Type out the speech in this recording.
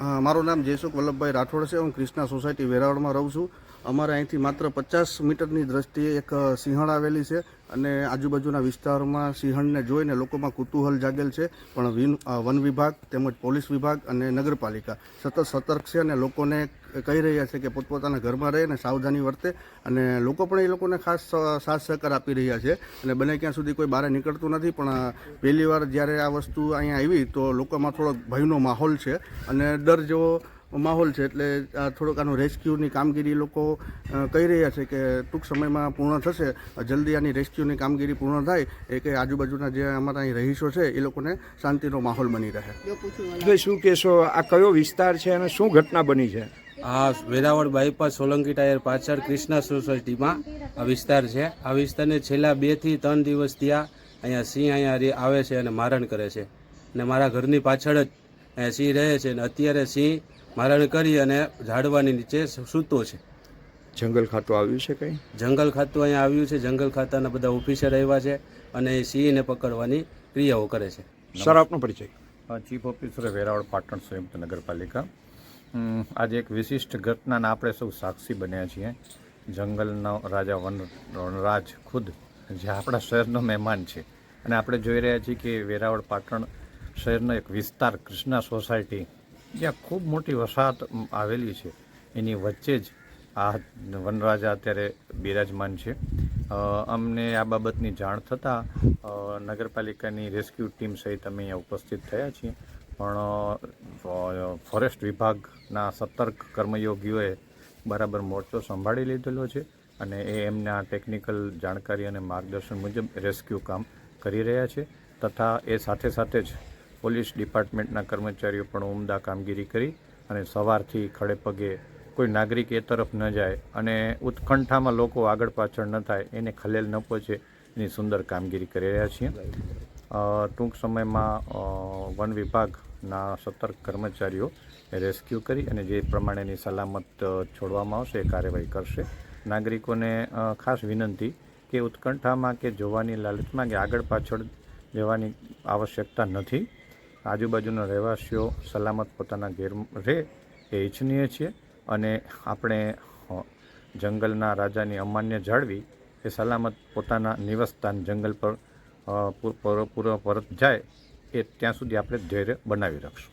મારું નામ જયસુખ વલ્લભભાઈ રાઠોડ છે. હું ક્રિષ્ના સોસાયટી વેરાવળમાં રહું છું. અમારે અહીંથી માત્ર પચાસ મીટરની દ્રષ્ટિએ એક સિંહણ આવેલી છે અને આજુબાજુના વિસ્તારમાં સિંહણને જોઈને લોકોમાં કુતૂહલ જાગેલ છે. પણ વિન વિભાગ તેમજ પોલીસ વિભાગ અને નગરપાલિકા સતત સતર્ક છે અને લોકોને કહી રહ્યા છે કે પોતપોતાના ઘરમાં રહે અને સાવધાની વર્તે અને લોકો પણ એ લોકોને ખાસ સાથ સહકાર આપી રહ્યા છે. અને બને ક્યાં સુધી કોઈ બહાર નીકળતું નથી, પણ પહેલીવાર પહેલી વાર જ્યારે આ વસ્તુ અહીંયા આવી તો લોકોમાં થોડો ભયનો માહોલ છે અને ડર જેવો માહોલ છે એટલે આ થોડોક આનું રેસ્ક્યુની કામગીરી લોકો કહી રહ્યા છે કે ટૂંક સમયમાં પૂર્ણ થશે. જલ્દી આની રેસ્ક્યુની કામગીરી પૂર્ણ થાય એ કે આજુબાજુના જે અમારા અહીં રહીશો છે એ લોકોને શાંતિનો માહોલ બની રહે. શું કહેશો? આ કયો વિસ્તાર છે અને શું ઘટના બની છે? આ વેરાવળ બાયપાસ સોલંકી ટાયર પાછળ ક્રિષ્ના સોસાયટીમાં આ વિસ્તાર છે. આ વિસ્તારને છેલ્લા બેથી ત્રણ દિવસ ત્યાં અહીંયા સિંહ અહીંયા આવે છે અને મારણ કરે છે. અને મારા ઘરની પાછળ જ અહીંયા સિંહ રહે છે અને અત્યારે સિંહ મારણ કરી અને ઝાડવાની નીચે સૂતો છે. જંગલ ખાતું આવ્યું છે કંઈ? જંગલ ખાતું અહીંયા આવ્યું છે. જંગલ ખાતાના બધા ઓફિસર આવ્યા છે અને એ સિંહને પકડવાની ક્રિયાઓ કરે છે. સર આપનો પરિચય. ચીફ ઓફિસર વેરાવળ પાટણ સંયુક્ત નગરપાલિકા. આજે એક વિશિષ્ટ ઘટનાના આપણે સૌ સાક્ષી બન્યા છીએ. જંગલનો રાજા વન વનરાજ ખુદ જે આપણા શહેરનો મહેમાન છે. અને આપણે જોઈ રહ્યા છીએ કે વેરાવળ પાટણ શહેરનો એક વિસ્તાર કૃષ્ણા સોસાયટી જ્યાં ખૂબ મોટી વસાહત આવેલી છે. એની વચ્ચે જ આ વનરાજા અત્યારે બિરાજમાન છે. અમને આ બાબતની જાણ થતાં નગરપાલિકાની રેસ્ક્યુ ટીમ સહિત અમે અહીંયા ઉપસ્થિત થયા છીએ. પણ ફોરેસ્ટ વિભાગના સતર્ક કર્મયોગીઓએ બરાબર મોરચો સંભાળી લીધેલો છે અને એ એમના ટેકનિકલ જાણકારી અને માર્ગદર્શન મુજબ રેસ્ક્યુ કામ કરી રહ્યા છે. તથા એ સાથે સાથે જ પોલીસ ડિપાર્ટમેન્ટના કર્મચારીઓ પણ ઉમદા કામગીરી કરી અને સવારથી ખડેપગે કોઈ નાગરિક એ તરફ ન જાય અને ઉત્કંઠામાં લોકો આગળ પાછળ ન થાય એને ખલેલ ન પહોંચે એની સુંદર કામગીરી કરી રહ્યા છીએ. ટૂંક સમયમાં વન વિભાગના સતર્ક કર્મચારીઓ રેસ્ક્યુ કરી અને જે પ્રમાણેની સલામત છોડવામાં આવશે એ કાર્યવાહી કરશે. નાગરિકોને ખાસ વિનંતી કે ઉત્કંઠામાં કે જોવાની લાલચમાં કે આગળ પાછળ જવાની આવશ્યકતા નથી. આજુબાજુના રહેવાસીઓ સલામત પોતાના ઘેર રહે એ ઈચ્છનીય છે અને આપણે જંગલના રાજાની અમાન્ય જાળવી એ સલામત પોતાના નિવાસસ્થાન જંગલ પૂરો પૂરો પરત જાય એ ત્યાં સુધી આપણે ધૈર્ય બનાવી રાખશું.